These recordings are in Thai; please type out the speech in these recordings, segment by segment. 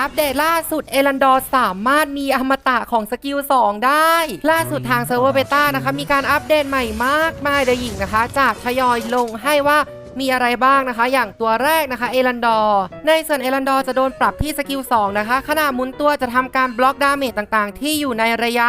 อัปเดตล่าสุดเอรันดอร์สามารถมีอมตะของสกิล 2 ได้ ล่าสุดทางเซิร์ฟเวอร์เบต้านะคะ มีการอัปเดตใหม่มากมายเลยหญิงนะคะ จากทยอยลงให้ว่ามีอะไรบ้างนะคะ อย่างตัวแรกนะคะ เอรันดอร์ในส่วนเอรันดอร์จะโดนปรับที่สกิล 2 นะคะขณะมุนตัวจะทำการบล็อกดาเมจต่างๆ ที่อยู่ในระยะ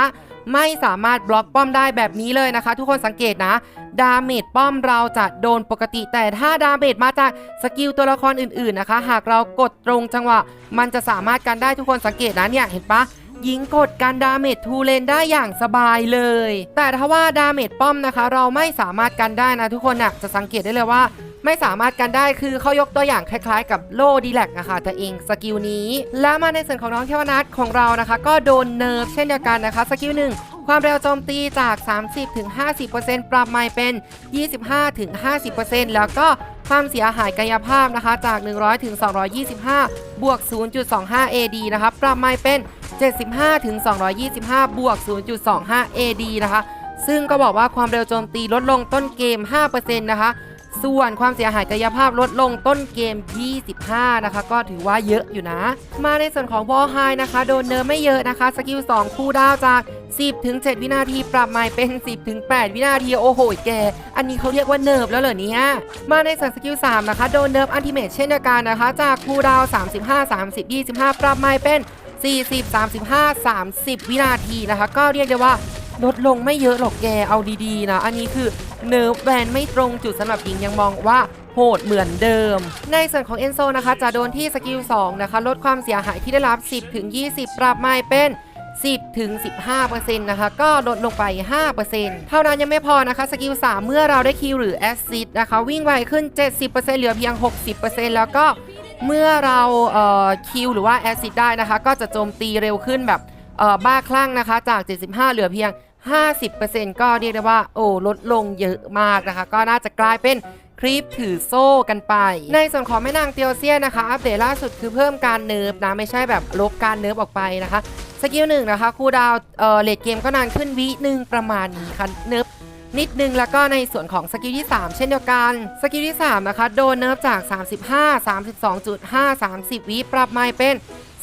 ไม่สามารถบล็อกป้อมได้แบบนี้เลยนะคะ ทุกคนสังเกตนะ ดาเมจป้อมเราจะโดนปกติ แต่ถ้าดาเมจมาจากสกิลตัวละครอื่นๆนะคะ หากเรากดตรงจังหวะ มันจะสามารถกันได้ทุกคนสังเกตนะเนี่ยเห็นปะยิงกดการดาเมจทูเลนได้อย่างสบายเลย แต่ถ้าว่าดาเมจป้อมนะคะ เราไม่สามารถกันได้นะทุกคนน่ะจะสังเกตได้เลยว่า ไม่สามารถกันได้คือเขายกตัวอย่างคล้ายๆ กับโลดีแลกนะคะแต่เองสกิลนี้ แล้วมาในส่วนของน้องเทวนัทของเรานะคะ ก็โดนเนิร์ฟเช่นเดียวกันนะคะสกิลหนึ่งความเร็วโจมตีจาก 30-50%ปรับใหม่เป็น 25-50%แล้วก็ความเสียหายกายภาพนะคะจาก 100-225บวก 0.25 AD นะคะปรับใหม่เป็น 75-225บวก 0.25 AD นะคะ ซึ่งก็บอกว่าความเร็วโจมตีลดลงต้นเกม 5%นะคะ ส่วนความเสียหายกายภาพลดลงต้นเกม 25 นะคะ ก็ถือว่าเยอะอยู่นะ มาในส่วนของวอลไฮนะคะ โดนเนิร์ฟไม่เยอะนะคะ สกิล 2 คู่ดาวจาก 10ถึง7วินาทีปรับใหม่เป็น 10ถึง8วินาที โอ้โหแก อันนี้เขาเรียกว่าเนิร์ฟแล้วเหรอเนี่ย มาในส่วนสกิล 3 นะคะ โดนเนิร์ฟอันติเมทเช่นเดียวกันนะคะ จากคู่ดาว 35 30 25 ปรับใหม่เป็น 40 35 30 วินาทีนะคะ ก็เรียกได้ว่าลดลงไม่เยอะหรอกแก เอาดีๆนะ อันนี้คือ เนิร์ฟแบนไม่ตรงจุดสำหรับหญิงยังมองว่าโหดเหมือนเดิม ในส่วนของเอนโซนะคะ จะโดนที่สกิล 2 นะคะ ลดความเสียหายที่ได้รับ 10ถึง20 ปรับไม่เป็น10ถึง15%นะคะ ก็ลดลงไป 5%เท่านั้นยังไม่พอนะคะ สกิล 3 เมื่อเราได้คิวหรือแอสซิดนะคะ วิ่งไวขึ้น 70%เหลือเพียง 60%แล้วก็เมื่อเราเอ่อคิวหรือว่าแอสซิดได้นะคะ ก็จะโจมตีเร็วขึ้นแบบเอ่อบ้าคลั่งนะคะ จาก 75 เหลือเพียง 50%ก็เรียกได้ว่าโอ้ลดลงเยอะมากนะคะ ก็น่าจะกลายเป็นคลิปถือโซ่กันไป ในส่วนของแม่นางเตียวเซียนะคะ อัปเดตล่าสุดคือเพิ่มการเนิร์ฟนะ ไม่ใช่แบบลบการเนิร์ฟออกไปนะคะสกิลหนึ่งนะคะคู่ดาวเอ่อเลดเกมก็นานขึ้นวิหนึ่งประมาณนี้ค่ะเนิร์ฟ นิดนึงแล้วก็ในส่วนของสกิลที่ 3 เช่นเดียวกัน สกิลที่ 3 นะคะ โดนเนิร์ฟจาก 35 32.5 30 วิปรับไม่เป็น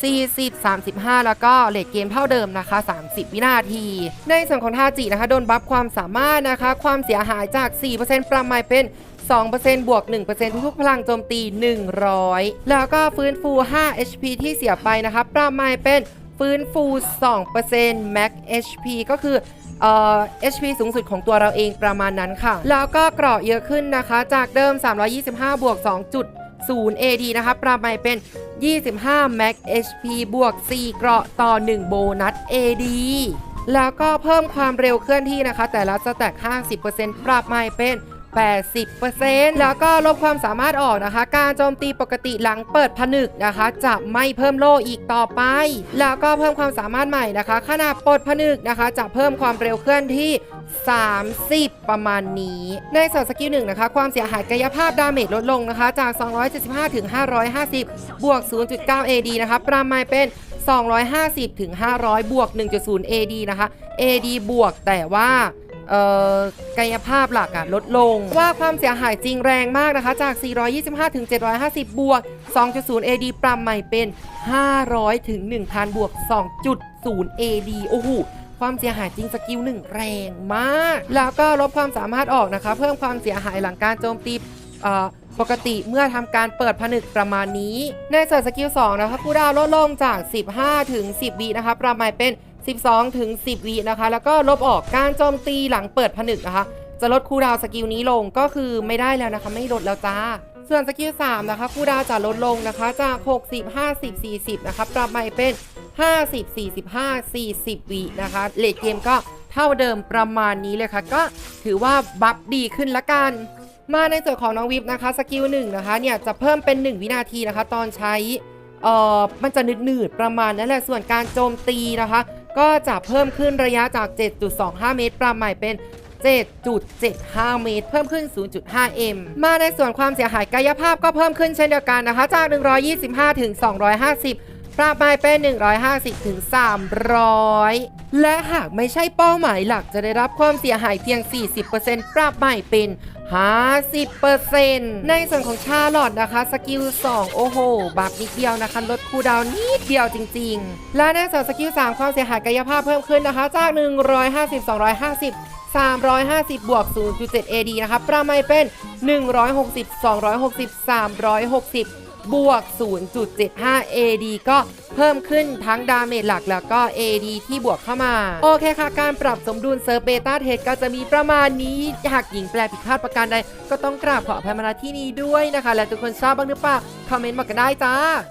40 35 แล้วก็เลทเกมเท่าเดิมนะคะ 30 วินาที ในส่วนของทาจินะคะ โดนบัฟความสามารถนะคะ ความเสียหายจาก 4%ปรับใหม่เป็น2%บวก 1%ทุกๆพลังโจมตี 100 แล้วก็ฟื้นฟู 5 HP ที่เสียไปนะคะ ปรับใหม่เป็นฟื้นฟู 2% max HP ก็คือ เอ่อ HP สูงสุดของตัวเราเองประมาณนั้นค่ะ แล้วก็เกราะเยอะขึ้นนะคะ จากเดิม 325 บวก 2 0 AD นะคะ ปรับใหม่เป็น 25 Max HP บวก 4 เกราะต่อ 1 โบนัส AD แล้วก็เพิ่มความเร็วเคลื่อนที่นะคะ แต่ละสแต็ก 50%ปรับใหม่เป็น 80%แล้วก็ลบความสามารถออกนะคะ การโจมตีปกติหลังเปิดผนึกนะคะ จะไม่เพิ่มโล่อีกต่อไป แล้วก็เพิ่มความสามารถใหม่นะคะ ขณะปลดผนึกนะคะ จะเพิ่มความเร็วเคลื่อนที่ 30 ประมาณนี้ ในส่วนสกิลหนึ่งนะคะ ความเสียหายกายภาพดาเมจลดลงนะคะ จาก 275 ถึง 550 บวก 0.9 AD นะคะประมาณเป็น250 ถึง 500 บวก 1.0 AD นะคะ AD บวกแต่ว่า กายภาพหลักอะลดลง ว่าความเสียหายจริงแรงมากนะคะ จาก 425 ถึง 750 บวก 2.0 AD ปรับใหม่เป็น 500 ถึง 1,000 บวก 2.0 AD โอ้โหความเสียหายจริงสกิลหนึ่งแรงมาก แล้วก็ลบความสามารถออกนะคะ เพิ่มความเสียหายหลังการโจมตีปกติเมื่อทำการเปิดผนึกประมาณนี้ ในส่วนสกิล2นะคะคูลดาวลดลงจาก 15 ถึง 10วินะคะประมาณเป็น 12 ถึง 10 วินะคะ แล้วก็ลบออกการโจมตีหลังเปิดผนึกนะคะ จะลดคูดาวสกิลนี้ลงก็คือไม่ได้แล้วนะคะ ไม่ลดแล้วจ้า ส่วนสกิล3นะคะคูดาวจะลดลงนะคะจาก 60 50 40 นะคะ ปรับใหม่เป็น 50 45 40 วินะคะเลทเกมก็เท่าเดิมประมาณนี้เลยค่ะ ก็ถือว่าบัฟดีขึ้นละกัน มาในส่วนของน้องวิบนะคะสกิลหนึ่งนะคะเนี่ยจะเพิ่มเป็น 1 วินาทีนะคะ ตอนใช้เอ่อมันจะหนืดๆประมาณนั้นแหละส่วนการโจมตีนะคะ ก็จะเพิ่มขึ้นระยะจาก 7.25 เมตร ปรับใหม่เป็น 7.75 เมตร เพิ่มขึ้น 0.5 m มาในส่วนความเสียหายกายภาพก็เพิ่มขึ้นเช่นเดียวกันนะคะ จาก 125 ถึง 250 ปราบไปเป็น 150ถึง300 และหากไม่ใช่เป้าหมายหลักจะได้รับความเสียหายเพียง 40%ปรับใหม่เป็น 50%ในส่วนของชาลอตนะคะ สกิล 2 โอ้โห บัฟนิดเดียวนะคะ ลดคูดาวน์นิดเดียวจริง ๆ และในส่วนสกิล 3 ความเสียหายกายภาพเพิ่มขึ้นนะคะ จาก 150 250 350 บวก 0.7 AD นะคะประมาณเป็น 160 260 360 บวก 0.75 AD ก็เพิ่มขึ้นทั้งดาเมจหลักแล้วก็ AD ที่บวกเข้ามา โอเคค่ะ การปรับสมดุลเซิร์ฟเบต้าเทสก็จะมีประมาณนี้ หากหญิงแปลผิดพลาดประการใด ก็ต้องกราบขออภัยมาณที่นี้ด้วยนะคะ และทุกคนชอบบ้างหรือเปล่า คอมเมนต์มากันได้จ้า